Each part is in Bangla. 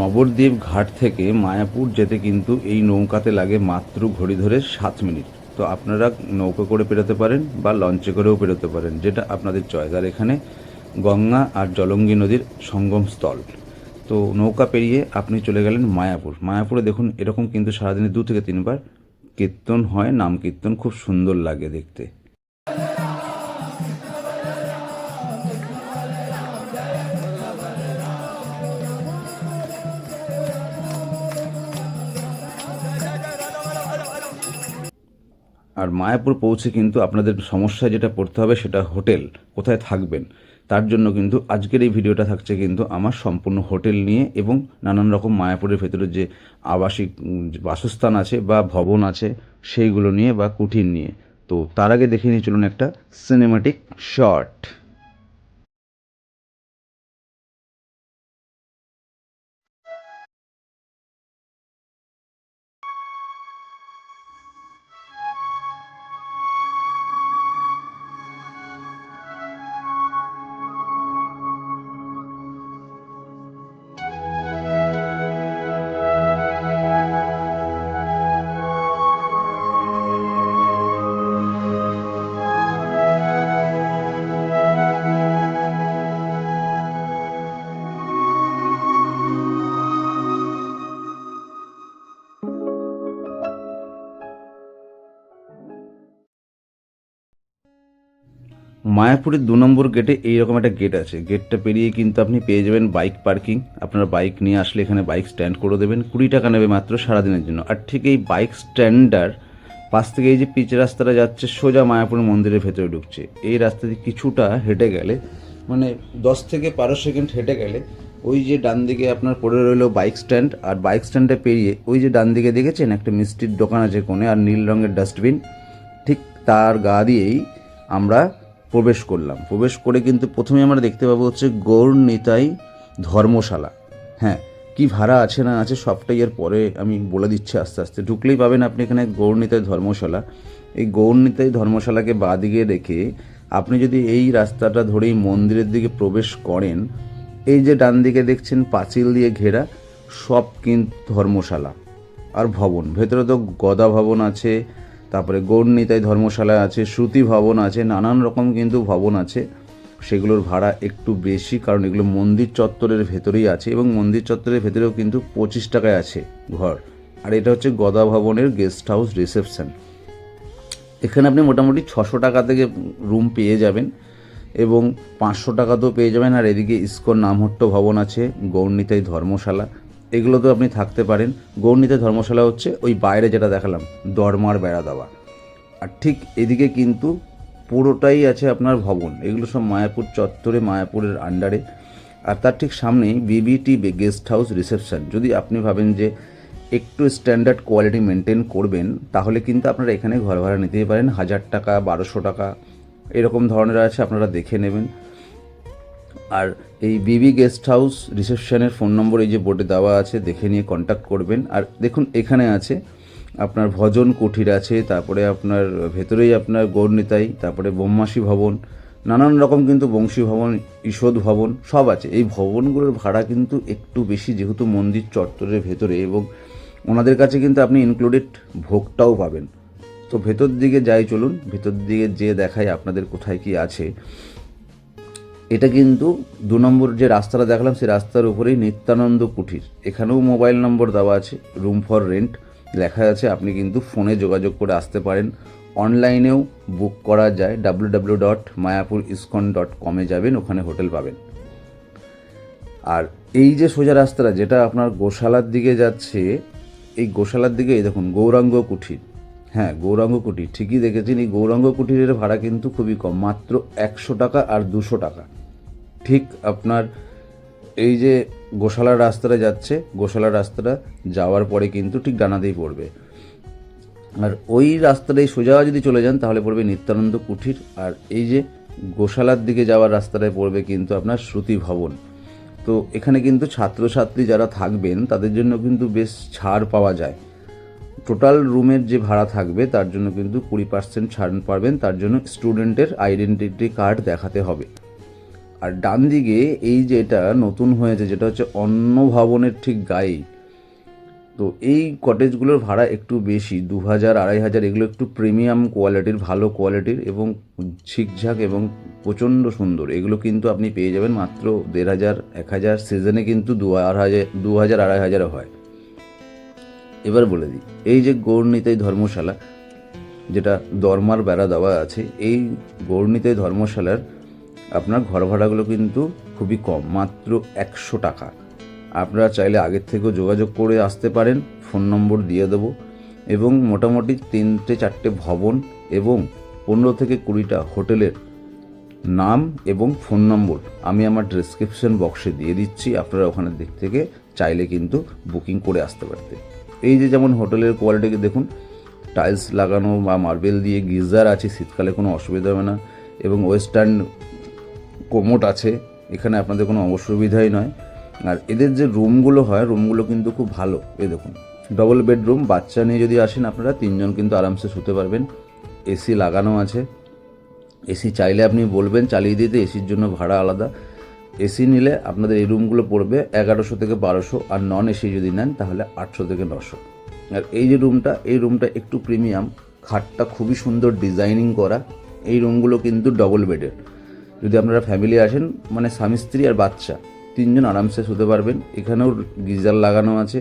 নবদ্বীপ ঘাট থেকে মায়াপুর যেতে কিন্তু এই নৌকাতে লাগে মাত্র ঘড়ি ধরে সাত মিনিট। তো আপনারা নৌকা করে পেরোতে পারেন বা লঞ্চে করেও পেরোতে পারেন, যেটা আপনাদের চয়েস আর এখানে গঙ্গা আর জলঙ্গি নদীর সঙ্গম স্থল। তো নৌকা পেরিয়ে আপনি চলে গেলেন মায়াপুর। মায়াপুরে দেখুন, এরকম কিন্তু সারাদিনে দু থেকে তিনবার কীর্তন হয়, নাম কীর্তন খুব সুন্দর লাগে দেখতে। আর মায়াপুর পৌঁছে কিন্তু আপনাদের সমস্যা যেটা পড়তে হবে সেটা হোটেল, কোথায় থাকবেন। তার জন্য কিন্তু আজকের এই ভিডিওটা থাকছে কিন্তু আমার সম্পূর্ণ হোটেল নিয়ে এবং নানান রকম মায়াপুরের ভেতরে যে আবাসিক বাসস্থান আছে বা ভবন আছে সেইগুলো নিয়ে বা কুঠির নিয়ে। তো তার আগে দেখে নিয়ে চলুন একটা সিনেমাটিক শর্ট মায়াপুরের দু নম্বর গেটে এইরকম একটা গেট আছে। গেটটা পেরিয়ে কিন্তু আপনি পেয়ে যাবেন বাইক পার্কিং আপনার বাইক নিয়ে আসলে এখানে বাইক স্ট্যান্ড করে দেবেন। কুড়ি টাকা নেবে মাত্র সারাদিনের জন্য। আর ঠিক এই বাইক স্ট্যান্ডার পাশ থেকে এই যে পিচ রাস্তাটা যাচ্ছে, সোজা মায়াপুর মন্দিরের ভেতরে ঢুকছে। এই রাস্তা দিয়ে কিছুটা হেঁটে গেলে মানে দশ থেকে বারো সেকেন্ড হেঁটে গেলে, ওই যে ডান দিকে আপনার পড়ে রইল বাইক স্ট্যান্ড আর বাইক স্ট্যান্ডে পেরিয়ে ওই যে ডান দিকে দেখেছেন, একটা মিষ্টির দোকান আছে কোণে, আর নীল রঙের ডাস্টবিন ঠিক তার গা দিয়েই আমরা প্রবেশ করলাম। প্রবেশ করে কিন্তু প্রথমে আমরা দেখতে পাবো হচ্ছে গৌর নিতাই ধর্মশালা। হ্যাঁ কি ভাড়া আছে না আছে সবটাই এর পরে আমি বলে দিচ্ছি আস্তে আস্তে। ঢুকলেই পাবেন আপনি এখানে গৌরনিতাই ধর্মশালা। এই গৌরনিতাই ধর্মশালাকে বাদিকে রেখে আপনি যদি এই রাস্তাটা ধরেই মন্দিরের দিকে প্রবেশ করেন, এই যে ডান দিকে দেখছেন পাঁচিল দিয়ে ঘেরা, সব কিন্তু ধর্মশালা। আর ভবন, ভেতরে তো গদা ভবন আছে তারপরে গৌরনীতায় ধর্মশালা আছে, শ্রুতি ভবন আছে, নানান রকম কিন্তু ভবন আছে। সেগুলোর ভাড়া একটু বেশি কারণ এগুলো মন্দির চত্বরের ভেতরেই আছে এবং মন্দির চত্বরের ভেতরেও কিন্তু পঁচিশ টাকায় আছে ঘর। আর এটা হচ্ছে গদা ভবনের গেস্ট হাউস রিসেপশন। এখানে আপনি মোটামুটি ছশো টাকা থেকে রুম পেয়ে যাবেন এবং পাঁচশো টাকাতেও পেয়ে যাবেন। আর এদিকে ইস্কন নামহট্ট ভবন আছে গৌরনীতাই ধর্মশালা। এগুলোতেও আপনি থাকতে পারেন। গৌরনীতাই ধর্মশালা হচ্ছে ওই বাইরে যেটা দেখালাম, দরমার বেড়া দেওয়া। আর ঠিক এদিকে কিন্তু পুরোটাই আছে আপনার ভবন। এগুলো সব মায়াপুর চত্বরে, মায়াপুরের আন্ডারে আর তার ঠিক সামনেই বিবিটি গেস্ট হাউস রিসেপশন যদি আপনি ভাবেন যে একটু স্ট্যান্ডার্ড কোয়ালিটি মেনটেন করবেন, তাহলে কিন্তু আপনারা এখানে ঘর ভাড়া নিতেই পারেন। হাজার টাকা, বারোশো টাকা, এরকম ধরনের আছে, আপনারা দেখে নেবেন। আর এই বিবি গেস্ট হাউস রিসেপশনের ফোন নম্বর এই যে বোর্ডে দেওয়া আছে, দেখে নিয়ে কন্ট্যাক্ট করবেন। আর দেখুন, এখানে আছে, আপনার ভজন কুঠির আছে, তারপরে আপনার ভেতরেই আপনার গৌরনিতাই, তারপরে বোম্মাসী ভবন, নানান রকম কিন্তু বংশী ভবন ঈষদ ভবন, সব আছে। এই ভবনগুলোর ভাড়া কিন্তু একটু বেশি, যেহেতু মন্দির চত্বরের ভেতরে এবং ওনাদের কাছে কিন্তু আপনি ইনক্লুডেড ভোগটাও পাবেন। তো ভেতর দিকে যাই চলুন, ভেতর দিকে যে দেখায় আপনাদের কোথায় কি আছে। এটা কিন্তু দু নম্বর যে রাস্তাটা দেখালাম, সেই রাস্তার উপরেই নিত্যানন্দ কুঠির। এখানেও মোবাইল নম্বর দেওয়া আছে রুম ফর রেন্ট লেখা আছে, আপনি কিন্তু ফোনে যোগাযোগ করে আসতে পারেন। অনলাইনেও বুক করা যায় W W dot Mayapur ISKCON dot কমে যাবেন, ওখানে হোটেল পাবেন। আর এই যে সোজা রাস্তাটা, যেটা আপনার গোশালার দিকে যাচ্ছে, এই গোশালার দিকে, এই দেখুন, গৌরাঙ্গ কুঠির। হ্যাঁ গৌরাঙ্গ কুঠির, ঠিকই দেখেছেন, এই গৌরাঙ্গ কুঠিরের ভাড়া কিন্তু খুবই কম, মাত্র একশো টাকা আর দুশো টাকা। ঠিক আপনার এই যে গোশালার রাস্তাটা যাচ্ছে, গোশালার রাস্তাটা যাওয়ার পরে কিন্তু ঠিক ডানাতেই পড়বে। আর ওই রাস্তাটাই সোজা যদি চলে যান, তাহলে পড়বে নিত্যানন্দ কুঠির। আর এই যে গোশালার দিকে যাওয়ার রাস্তাটায় পড়বে কিন্তু আপনার শ্রুতি ভবন। তো এখানে কিন্তু ছাত্রছাত্রী যারা থাকবেন, তাদের জন্য কিন্তু বেশ ছাড় পাওয়া যায়। টোটাল রুমের যে ভাড়া থাকবে, তার জন্য কিন্তু কুড়ি পার্সেন্ট ছাড় পাবেন। তার জন্য স্টুডেন্টের আইডেন্টিটি কার্ড দেখাতে হবে। আর ডান দিকে এই যে এটা নতুন হয়েছে, যেটা হচ্ছে অন্ন ভবনের ঠিক গায়ে। তো এই কটেজগুলোর ভাড়া একটু বেশি দু হাজার আড়াই হাজার এগুলো একটু প্রিমিয়াম কোয়ালিটির, ভালো কোয়ালিটির এবং ঝিকঝাক এবং প্রচণ্ড সুন্দর। এগুলো কিন্তু আপনি পেয়ে যাবেন মাত্র দেড় হাজার এক হাজার সিজনে কিন্তু দু হাজার দু হাজার আড়াই হাজারও হয়। এবার বলে দিই, এই যে গৌরনীতাই ধর্মশালা, যেটা দরমার বেড়া দেওয়া আছে, এই গৌরনীতাই ধর্মশালার আপনার ঘর ভাড়াগুলো কিন্তু খুবই কম, মাত্র একশো টাকা। আপনারা চাইলে আগের থেকেও যোগাযোগ করে আসতে পারেন, ফোন নম্বর দিয়ে দেবো। এবং মোটামুটি তিনটে চারটে ভবন এবং পনেরো থেকে কুড়িটা হোটেলের নাম এবং ফোন নম্বর আমি আমার ডেসক্রিপশন বক্সে দিয়ে দিচ্ছি, আপনারা ওখানে দিক থেকে চাইলে কিন্তু বুকিং করে আসতে পারতে। এই যে যেমন হোটেলের কোয়ালিটিকে দেখুন টাইলস লাগানো বা মার্বেল দিয়ে গিজার আছে, শীতকালে কোনো অসুবিধা হবে না। এবং ওয়েস্টার্ন কোমোট আছে, এখানে আপনাদের কোনো অসুবিধাই নয়। আর এদের যে রুমগুলো হয়, রুমগুলো কিন্তু খুব ভালো। এ দেখুন ডবল বেডরুম বাচ্চা নিয়ে যদি আসেন আপনারা, তিনজন কিন্তু আরামসে শুতে পারবেন। এসি লাগানো আছে। এসি চাইলে আপনি বলবেন, চালিয়ে দিতে এসির জন্য ভাড়া আলাদা। এসি নিলে আপনাদের এই রুমগুলো পড়বে এগারোশো থেকে বারোশো, আর নন এসি যদি নেন, তাহলে আটশো থেকে নশো। আর এই যে রুমটা, এই রুমটা একটু প্রিমিয়াম খাটটা খুবই সুন্দর ডিজাইনিং করা। এই রুমগুলো কিন্তু ডবল বেডের যদি আপনারা ফ্যামিলি আসেন মানে স্বামী, স্ত্রী আর বাচ্চা, তিনজন আরামসে শুতে পারবেন। এখানেও গিজার লাগানো আছে,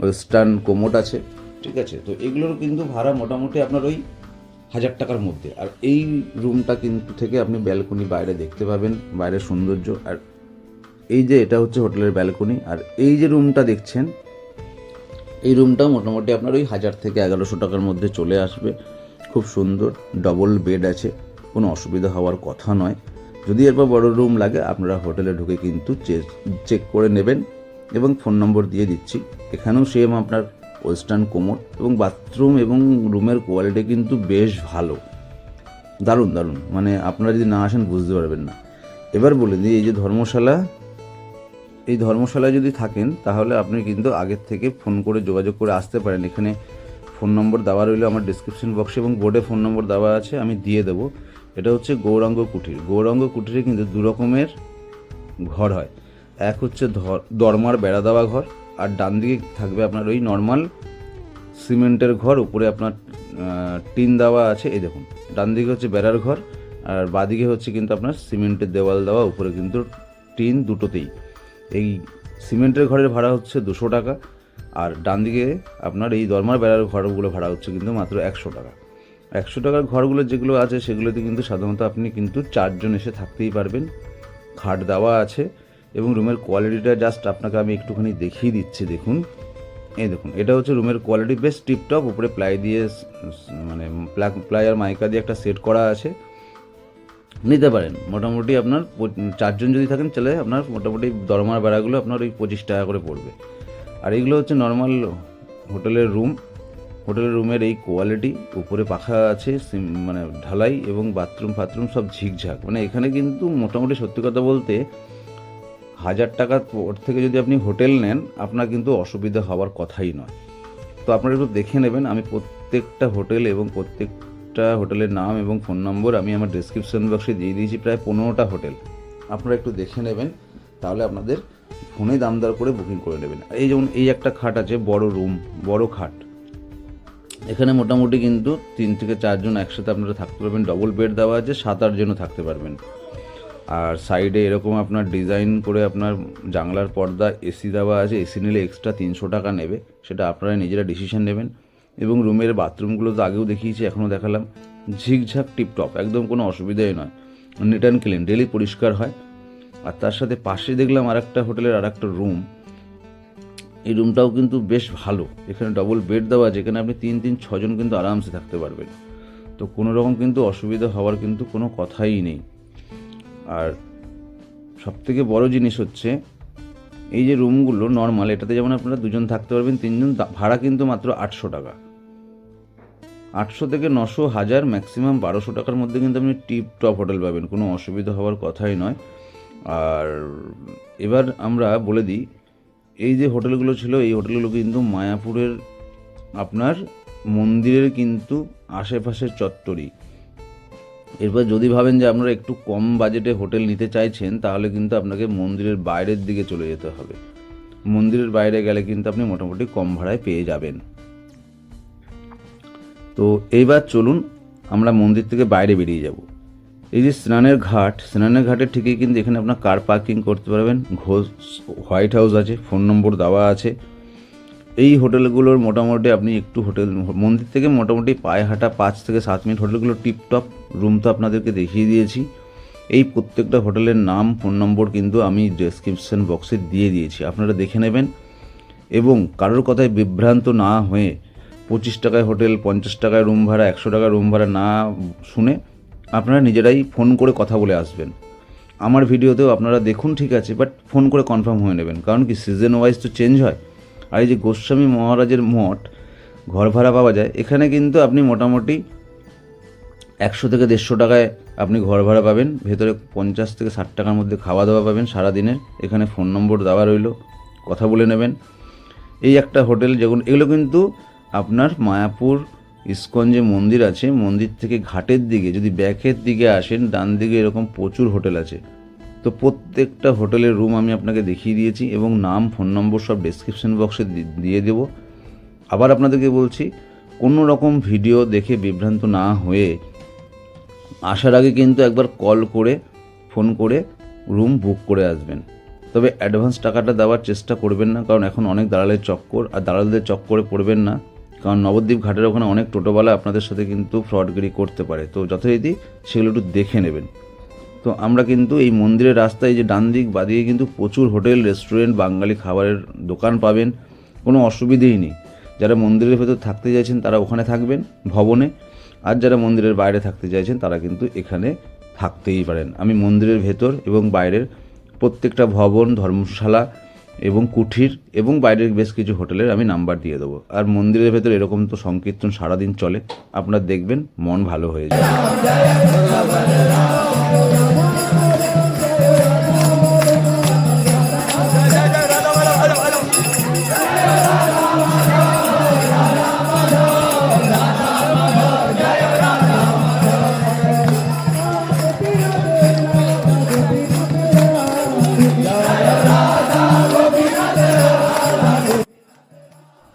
ওয়েস্টার্ন কোমোট আছে, ঠিক আছে? তো এগুলোর কিন্তু ভাড়া মোটামুটি আপনার ওই হাজার টাকার মধ্যে। আর এই রুমটা কিন্তু থেকে আপনি ব্যালকনি বাইরে দেখতে পাবেন, বাইরের সৌন্দর্য। আর এই যে এটা হচ্ছে হোটেলের ব্যালকনি। আর এই যে রুমটা দেখছেন, এই রুমটা মোটামুটি আপনার ওই হাজার থেকে এগারোশো টাকার মধ্যে চলে আসবে। খুব সুন্দর ডবল বেড আছে, কোনো অসুবিধা হওয়ার কথা নয়। যদি এরপর বড় রুম লাগে, আপনারা হোটেলে ঢুকে কিন্তু চেক করে নেবেন এবং ফোন নম্বর দিয়ে দিচ্ছি। এখানেও সেম আপনার ওয়েস্টার্ন কোমোট এবং বাথরুম এবং রুমের কোয়ালিটি কিন্তু বেশ ভালো। দারুণ দারুণ। মানে আপনারা যদি না আসেন, বুঝতে পারবেন না। এবার বলে দিই, এই যে ধর্মশালা, এই ধর্মশালায় যদি থাকেন, তাহলে আপনি কিন্তু আগের থেকে ফোন করে যোগাযোগ করে আসতে পারেন। এখানে ফোন নম্বর দেওয়া রইল আমার ডিসক্রিপশন বক্সে এবং বোর্ডে ফোন নম্বর দেওয়া আছে, আমি দিয়ে দেবো। এটা হচ্ছে গৌরাঙ্গ কুঠির গৌরাঙ্গ কুঠিরে কিন্তু দু রকমের ঘর হয়। এক হচ্ছে দরমার বেড়া দেওয়া ঘর, আর ডান দিকে থাকবে আপনার ওই নর্মাল সিমেন্টের ঘর, উপরে আপনার টিন দেওয়া আছে, এই দেখুন। ডান দিকে হচ্ছে বেড়ার ঘর, আর বাদিকে হচ্ছে কিন্তু আপনার সিমেন্টের দেওয়াল দেওয়া, উপরে কিন্তু টিন দুটোতেই। এই সিমেন্টের ঘরের ভাড়া হচ্ছে দুশো টাকা, আর ডান দিকে আপনার এই দরমার বেড়ার ঘরগুলো ভাড়া হচ্ছে কিন্তু মাত্র একশো টাকা। একশো টাকার ঘরগুলো যেগুলো আছে সেগুলোতে কিন্তু সাধারণত আপনি কিন্তু চারজন এসে থাকতেই পারবেন। খাট দেওয়া আছে এবং রুমের কোয়ালিটিটা জাস্ট আপনাকে আমি একটুখানি দেখিয়ে দিচ্ছি, দেখুন। এই দেখুন, এটা হচ্ছে রুমের কোয়ালিটি, বেশ টিপটপ, উপরে প্লাই দিয়ে মানে প্লা- প্লাই আর মাইকা দিয়ে একটা সেট করা আছে। নিতে পারেন, মোটামুটি আপনার চারজন যদি থাকেন তাহলে আপনার মোটামুটি দরমার ভাড়াগুলো আপনার ওই পঁচিশ টাকা করে পড়বে। আর এইগুলো হচ্ছে নর্মাল হোটেলের রুম হোটেলের রুমের এই কোয়ালিটি, উপরে পাখা আছে মানে ঢালাই এবং বাথরুম, ফাথরুম সব ঝিকঝাক। মানে এখানে কিন্তু মোটামুটি সত্যি কথা বলতে হাজার টাকার পর থেকে যদি আপনি হোটেল নেন, আপনার কিন্তু অসুবিধা হওয়ার কথাই নয়। তো আপনারা একটু দেখে নেবেন, আমি প্রত্যেকটা হোটেল এবং প্রত্যেকটা হোটেলের নাম এবং ফোন নম্বর আমি আমার ডিসক্রিপশন বক্সে দিয়ে দিয়েছি, প্রায় পনেরোটা হোটেল। আপনারা একটু দেখে নেবেন, তাহলে আপনাদের ফোনে দাম দর করে বুকিং করে নেবেন। এই যেমন এই একটা খাট আছে, বড় রুম বড় খাট। এখানে মোটামুটি কিন্তু তিন থেকে চারজন একসাথে আপনারা থাকতে পারবেন। ডবল বেড দেওয়া আছে সাত আটজনও থাকতে পারবেন। আর সাইডে এরকম আপনার ডিজাইন করে আপনার জানলার পর্দা এসি দেওয়া আছে এসি নিলে এক্সট্রা তিনশো টাকা নেবে, সেটা আপনারা নিজেরা ডিসিশন নেবেন। এবং রুমের বাথরুমগুলো তো আগেও দেখিয়েছি এখনও দেখালাম। ঝিকঝাক টিপটপ একদম কোনো অসুবিধাই নয়। নিট অ্যান্ড ক্লিন ডেলি পরিষ্কার হয়। আর তার সাথে পাশে দেখলাম আর একটা হোটেলের আর একটা রুম এই রুমটাও কিন্তু বেশ ভালো। এখানে ডবল বেড দেওয়া আছে, এখানে আপনি তিন তিন ছজন কিন্তু আরামসে থাকতে পারবেন। তো কোনো রকম কিন্তু অসুবিধা হওয়ার কিন্তু কোনো কথাই নেই। আর সবথেকে বড় জিনিস হচ্ছে, এই যে রুমগুলো নর্মাল এটাতে যেমন আপনারা দুজন থাকতে পারবেন, তিনজন ভাড়া কিন্তু মাত্র আটশো টাকা। আটশো থেকে নশো হাজার ম্যাক্সিমাম বারোশো টাকার মধ্যে কিন্তু আপনি টিপ টপ হোটেল পাবেন, কোনো অসুবিধা হওয়ার কথাই নয়। আর এবার আমরা বলে দিই এই যে হোটেলগুলো ছিল, এই হোটেলগুলো কিন্তু মায়াপুরের আপনার মন্দিরের কিন্তু আশেপাশের চত্বরই। এরপর যদি ভাবেন যে আপনারা একটু কম বাজেটে হোটেল নিতে চাইছেন, তাহলে কিন্তু আপনাকে মন্দিরের বাইরের দিকে চলে যেতে হবে। মন্দিরের বাইরে গেলে কিন্তু আপনি মোটামুটি কম ভাড়ায় পেয়ে যাবেন। তো এইবার চলুন, আমরা মন্দির থেকে বাইরে বেরিয়ে যাব। এই যে স্নানের ঘাট, স্নানের ঘাটের ঠিকই কিন্তু এখানে আপনার কার পার্কিং করতে পারবেন। ঘোষ হোয়াইট হাউস আছে ফোন নম্বর দেওয়া আছে। এই হোটেলগুলোর মোটামুটি আপনি একটু হোটেল, মন্দির থেকে মোটামুটি পায়ে হাঁটা পাঁচ থেকে সাত মিনিট হোটেলগুলো টিপটপ রুম তো আপনাদেরকে দেখিয়ে দিয়েছি। এই প্রত্যেকটা হোটেলের নাম ফোন নম্বর কিন্তু আমি ডেসক্রিপশন বক্সে দিয়ে দিয়েছি, আপনারা দেখে নেবেন। এবং কারোর কথায় বিভ্রান্ত না হয়ে পঁচিশ টাকায় হোটেল, পঞ্চাশ টাকায় রুম ভাড়া, একশো টাকায় রুম ভাড়া না শুনে আপনারা নিজেরাই ফোন করে কথা বলে আসবেন। আমার ভিডিওতেও আপনারা দেখুন ঠিক আছে বাট ফোন করে কনফার্ম হয়ে নেবেন। কারণ কি সিজন ওয়াইজ তো চেঞ্জ হয়। আর এই যে গোস্বামী মহারাজের মঠ, ঘর ভাড়া পাওয়া যায়, এখানে কিন্তু আপনি মোটামুটি একশো থেকে দেড়শো টাকায় আপনি ঘর ভাড়া পাবেন। ভেতরে পঞ্চাশ থেকে ষাট টাকার মধ্যে খাওয়া দাওয়া পাবেন সারা দিনের এখানে ফোন নম্বর দেওয়া রইল, কথা বলে নেবেন। এই একটা হোটেল যেগুলো এগুলো কিন্তু আপনার মায়াপুর ইস্কন যে মন্দির আছে, মন্দির থেকে ঘাটের দিকে, যদি ব্যাকের দিকে আসেন, ডান দিকে এরকম প্রচুর হোটেল আছে। তো প্রত্যেকটা হোটেলের রুম আমি আপনাকে দেখিয়ে দিয়েছি এবং নাম, ফোন নম্বর সব ডেসক্রিপশন বক্সে দিয়ে দেবো। আবার আপনাদেরকে বলছি, কোনো রকম ভিডিও দেখে বিভ্রান্ত না হয়ে আসার আগে কিন্তু একবার কল করে ফোন করে রুম বুক করে আসবেন। তবে অ্যাডভান্স টাকাটা দেওয়ার চেষ্টা করবেন না, কারণ এখন অনেক দালালের চক্কর, আর দালালদের চক্করে পড়বেন না। কারণ নবদ্বীপ ঘাটের ওখানে অনেক টোটোওয়ালা আপনাদের সাথে কিন্তু ফ্রডগিরি করতে পারে। তো যথারীতি সেগুলো একটু দেখে নেবেন। তো আমরা কিন্তু এই মন্দিরের রাস্তায় যে ডান দিক বাদিকে কিন্তু প্রচুর হোটেল, রেস্টুরেন্ট, বাঙালি খাবারের দোকান পাবেন। কোনো অসুবিধেই নেই। যারা মন্দিরের ভেতর থাকতে চাইছেন তারা ওখানে থাকবেন, ভবনে। আর যারা মন্দিরের বাইরে থাকতে চাইছেন তারা কিন্তু এখানে থাকতেই পারেন। আমি মন্দিরের ভেতর এবং বাইরের প্রত্যেকটা ভবন, ধর্মশালা এবং কুঠির এবং বাইরের বেশ কিছু হোটেলের আমি নাম্বার দিয়ে দেবো। আর মন্দিরের ভেতর এরকম তো সংকীর্তন সারাদিন চলে, আপনার দেখবেন মন ভালো হয়ে যাবে।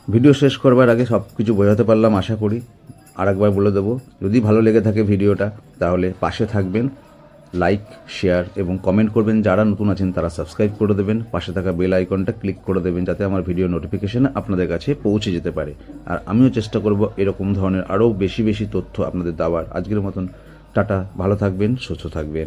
ভিডিও শেষ করবার আগে সব কিছু বোঝাতে পারলাম, আশা করি। আর একবার বলে দেবো, যদি ভালো লেগে থাকে ভিডিওটা, তাহলে পাশে থাকবেন, লাইক, শেয়ার এবং কমেন্ট করবেন। যারা নতুন আছেন, তারা সাবস্ক্রাইব করে দেবেন, পাশে থাকা বেল আইকনটা ক্লিক করে দেবেন, যাতে আমার ভিডিও নোটিফিকেশান আপনাদের কাছে পৌঁছে যেতে পারে। আর আমিও চেষ্টা করব এরকম ধরনের আরও বেশি বেশি তথ্য আপনাদের দেওয়ার। আজকের মতন, টাটা, ভালো থাকবেন, সুস্থ থাকবেন।